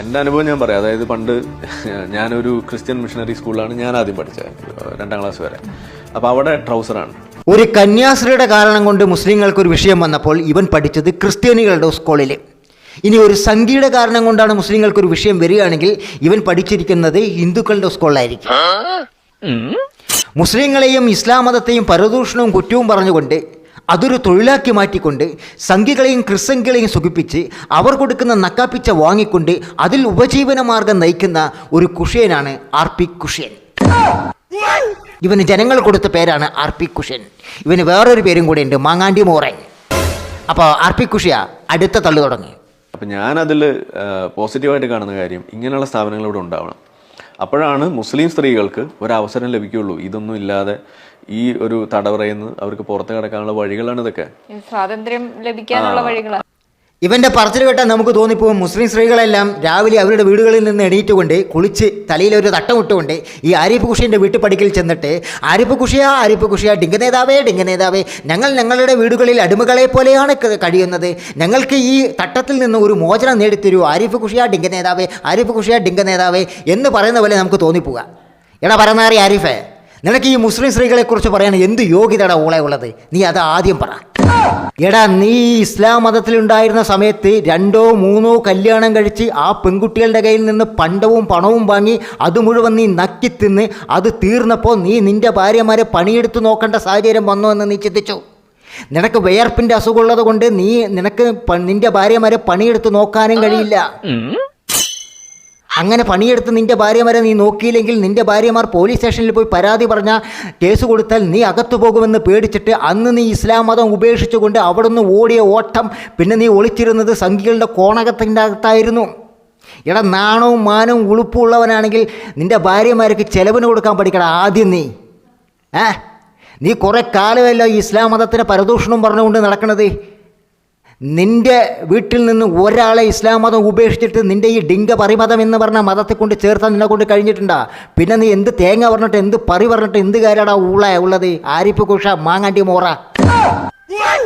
എന്റെ അനുഭവം ഞാൻ പറയാം. അതായത് പണ്ട് ഞാനൊരു ക്രിസ്ത്യൻ മിഷണറി സ്കൂളിലാണ് ഞാൻ ആദ്യം പഠിച്ചത് രണ്ടാം ക്ലാസ് വരെ. അപ്പോൾ അവിടെ ട്രൗസറാണ്. ഒരു കന്യാസ്ത്രീയുടെ കാരണം കൊണ്ട് മുസ്ലിങ്ങൾക്ക് ഒരു വിഷയം വന്നപ്പോൾ ഇവൻ പഠിച്ചത് ക്രിസ്ത്യാനികളുടെ സ്കൂളിൽ ഇനി ഒരു സംഖ്യയുടെ കാരണം കൊണ്ടാണ് മുസ്ലിങ്ങൾക്ക് ഒരു വിഷയം വരികയാണെങ്കിൽ ഇവൻ പഠിച്ചിരിക്കുന്നത് ഹിന്ദുക്കളുടെ സ്കൂളിലായിരിക്കും. മുസ്ലിങ്ങളെയും ഇസ്ലാം മതത്തെയും പരദൂഷണവും കുറ്റവും പറഞ്ഞുകൊണ്ട് അതൊരു തൊഴിലാക്കി മാറ്റിക്കൊണ്ട് സംഖ്യകളെയും ക്രിസ്സംഖ്യകളെയും സുഖിപ്പിച്ച് അവർ കൊടുക്കുന്ന നക്കാപ്പിച്ച വാങ്ങിക്കൊണ്ട് അതിൽ ഉപജീവന മാർഗം നയിക്കുന്ന ഒരു കുഷ്യനാണ് ആർ പി കുഷ്യൻ. ഇവന് ജനങ്ങൾ കൊടുത്ത പേരാണ് ആർ പി കുഷ്യൻ. ഇവന് വേറൊരു പേരും കൂടെ ഉണ്ട് മാങ്ങാണ്ടി മോറൻ. അപ്പോൾ ആർ പി കുഷ്യ അടുത്ത തള്ളു തുടങ്ങി. അപ്പം ഞാനതിൽ പോസിറ്റീവായിട്ട് കാണുന്ന കാര്യം ഇങ്ങനെയുള്ള സ്ഥാപനങ്ങൾ ഇവിടെ ഉണ്ടാവണം. അപ്പോഴാണ് മുസ്ലിം സ്ത്രീകൾക്ക് ഒരവസരം ലഭിക്കുള്ളൂ ഇതൊന്നും ഇല്ലാതെ ഈ ഒരു തടവറയിൽ നിന്ന് അവർക്ക് പുറത്ത് കിടക്കാനുള്ള വഴികളാണ് ഇതൊക്കെ. സ്വാതന്ത്ര്യം ലഭിക്കാനുള്ള വഴികളാണ് ഇവന്റെ പറച്ചിൽ കേട്ടാൽ നമുക്ക് തോന്നിപ്പോകും മുസ്ലിം സ്ത്രീകളെല്ലാം രാവിലെ അവരുടെ വീടുകളിൽ നിന്ന് എണീറ്റുകൊണ്ട് കുളിച്ച് തലയിൽ ഒരു തട്ടം ഇട്ടുകൊണ്ട് ഈ ആരിഫ് കുഷിന്റെ വീട്ടുപടിക്കൽ ചെന്നിട്ട് ആരിഫ് കുഷിയാ ആരിഫ് കുഷിയാ ഡിങ്ക നേതാവേ ഡിങ്ക നേതാവേ. ഞങ്ങൾ ഞങ്ങളുടെ വീടുകളിൽ അടിമകളെ പോലെയാണ് കഴിയുന്നത്. ഞങ്ങൾക്ക് ഈ തട്ടത്തിൽ നിന്ന് ഒരു മോചനം നേടിത്തരൂ. ആരിഫ് കുഷിയാ ഡിങ്ക നേതാവേ ആരിഫ് കുഷിയാ ഡിങ്ക നേതാവേ എന്ന് പറയുന്ന പോലെ നമുക്ക് തോന്നിപ്പോവുക. എടാ പറയുന്നറി ആരിഫേ നിനക്ക് ഈ മുസ്ലിം സ്ത്രീകളെക്കുറിച്ച് പറയാൻ എന്ത് യോഗ്യതയുടെ ഓളെ ഉള്ളത്? നീ അത് ആദ്യം പറ. എടാ നീ ഇസ്ലാം മതത്തിലുണ്ടായിരുന്ന സമയത്ത് രണ്ടോ മൂന്നോ കല്യാണം കഴിച്ച് ആ പെൺകുട്ടികളുടെ കയ്യിൽ നിന്ന് പണ്ടവും പണവും വാങ്ങി അത് മുഴുവൻ നീ നക്കി തിന്ന് അത് തീർന്നപ്പോൾ നീ നിന്റെ ഭാര്യമാരെ പണിയെടുത്ത് നോക്കേണ്ട സാഹചര്യം വന്നോ എന്ന് നീ ചിന്തിച്ചു. നിനക്ക് വിയർപ്പിന്റെ അസുഖമുള്ളത് കൊണ്ട് നീ നിനക്ക് നിന്റെ ഭാര്യമാരെ പണിയെടുത്ത് നോക്കാനും കഴിയില്ല. അങ്ങനെ പണിയെടുത്ത് നിന്റെ ഭാര്യമാരെ നീ നോക്കിയില്ലെങ്കിൽ നിന്റെ ഭാര്യമാർ പോലീസ് സ്റ്റേഷനിൽ പോയി പരാതി പറഞ്ഞ കേസ് കൊടുത്താൽ നീ അകത്തു പോകുമെന്ന് പേടിച്ചിട്ട് അന്ന് നീ ഇസ്ലാം മതം ഉപേക്ഷിച്ചുകൊണ്ട് അവിടുന്ന് ഓടിയ ഓട്ടം പിന്നെ നീ ഒളിച്ചിരുന്നത് സംഖ്യകളുടെ കോണകത്തിന്റെ അകത്തായിരുന്നു എടാ നാണവും മാനവും ഉളുപ്പും ഉള്ളവനാണെങ്കിൽ നിന്റെ ഭാര്യമാർക്ക് ചെലവിന് കൊടുക്കാൻ പഠിക്കണം ആദ്യം നീ. ഏ? നീ കുറേ കാലമല്ല ഇസ്ലാം മതത്തിന് പരദൂഷണം പറഞ്ഞുകൊണ്ട് നടക്കണത്? നിന്റെ വീട്ടിൽ നിന്ന് ഒരാളെ ഇസ്ലാം മതം ഉപേക്ഷിച്ചിട്ട് നിന്റെ ഈ ഡിങ്ക പരിമതം എന്ന് പറഞ്ഞ മതത്തെ കൊണ്ട് ചേർത്താൻ നിന്നെ കൊണ്ട് കഴിഞ്ഞിട്ടുണ്ടാ? പിന്നെ നീ എന്ത് തേങ്ങ പറഞ്ഞിട്ട് എന്ത് പറി പറഞ്ഞിട്ട് എന്ത് കാര്യടാ ഉള്ള ഉള്ളത്? ആരിപ്പ് കുഷ മാങ്ങാണ്ടി മോറ.